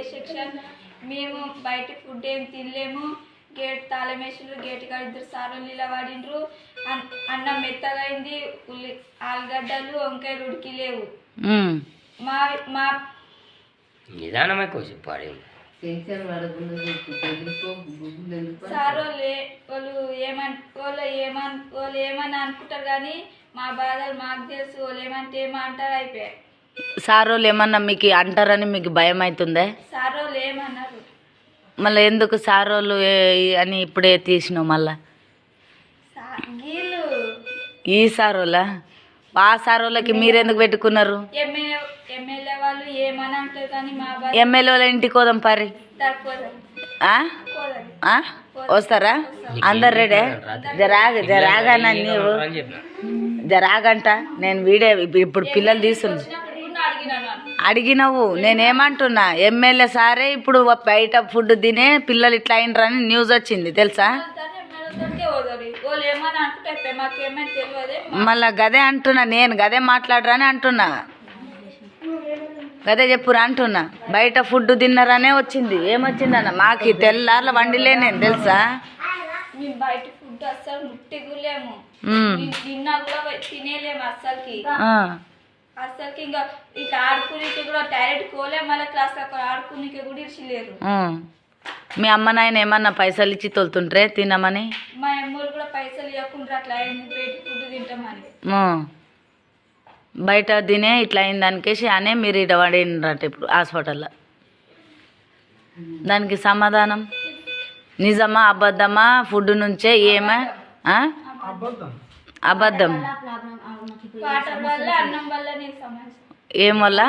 Infection మేము బయట food ఏం తినలేము. గేట్ తాళమేసిండ్రు గేట్ కాడ ఇద్దరు సార్లు నిలబడిండ్రు. అన్- అన్నం మెత్తగా అయింది ఉల్లి ఆలుగడ్డలు వంకాయలు ఉడికి లేవు. మా మా నిదానమే కొంచెం పాడి సార్ వాళ్ళు ఏ- వాళ్ళు ఏమన్ వాళ్ళు ఏమన్ వాళ్ళు ఏమని అనుకుంటారు కానీ మా బాధలు మాకు తెలుసు. వాళ్ళు ఏమంటే ఏమంటారు అయిపోయాయి సార్ వాళ్ళు ఏమన్నా మీకు అంటారని మీకు భయం అవుతుందే సార్ వాళ్ళు ఏమన్నారు మళ్ళీ ఎందుకు సార్ వాళ్ళు ఏ- అని ఇప్పుడే తీసినావు మళ్ళా? ఈ సార్ వాళ్ళ ఆ సార్ వాళ్ళకి మీరెందుకు పెట్టుకున్నారు? ఎమ్మెల్యే వాళ్ళు ఇంటికి పోదాం పరి? వస్తారా? అందరు రెడీ? జరాగ జరాగన నీవు? జరాగంట నేను ఇప్పు- ఇప్పుడు పిల్లలు తీసుకున్నా అడిగినవు. నేనేమంటున్నా ఎమ్మెల్యే సారే ఇప్పుడు బయట ఫుడ్ తినే పిల్లలు ఇట్లా అయినరని న్యూస్ వచ్చింది తెలుసా? మళ్ళా గదే అంటున్నా నేను గదే మాట్లాడరని అంటున్నా. గదే చెప్పురా అంటున్నా. బయట ఫుడ్ తిన్నారనే వచ్చింది. ఏమొచ్చిందన్న? మాకు తెల్లార్ల వండిలే నేను తెలుసా? బయట ఫుడ్ అస్సలు తినేలేము అస్సలకి. ఇంకా ఇట్లా ఆడుకునేకి కూడా డైరెక్ట్ కోలే మళ్ళీ క్లాస్ ఆడుకునేకి కూడా ఇచ్చిలేరు. మీ అమ్మ నాయన ఏమన్నా పైసలు ఇచ్చి తోలుతుంట్రే తినమని? మా అమ్మోళ్ళు కూడా పైసలు ఇవ్వకుండా అట్లా బయట ఫుడ్ తింటామని. బయట తినే ఇట్లా అయిన దానికేసి అనే మీరు ఇట పడినరట ఇప్పుడు హాస్పిటల్లో. దానికి సమాధానం? నిజమా అబద్ధమా ఫుడ్ నుంచే ఏమా? అబద్ధం. అన్నం వల్ల ఏం వల్ల?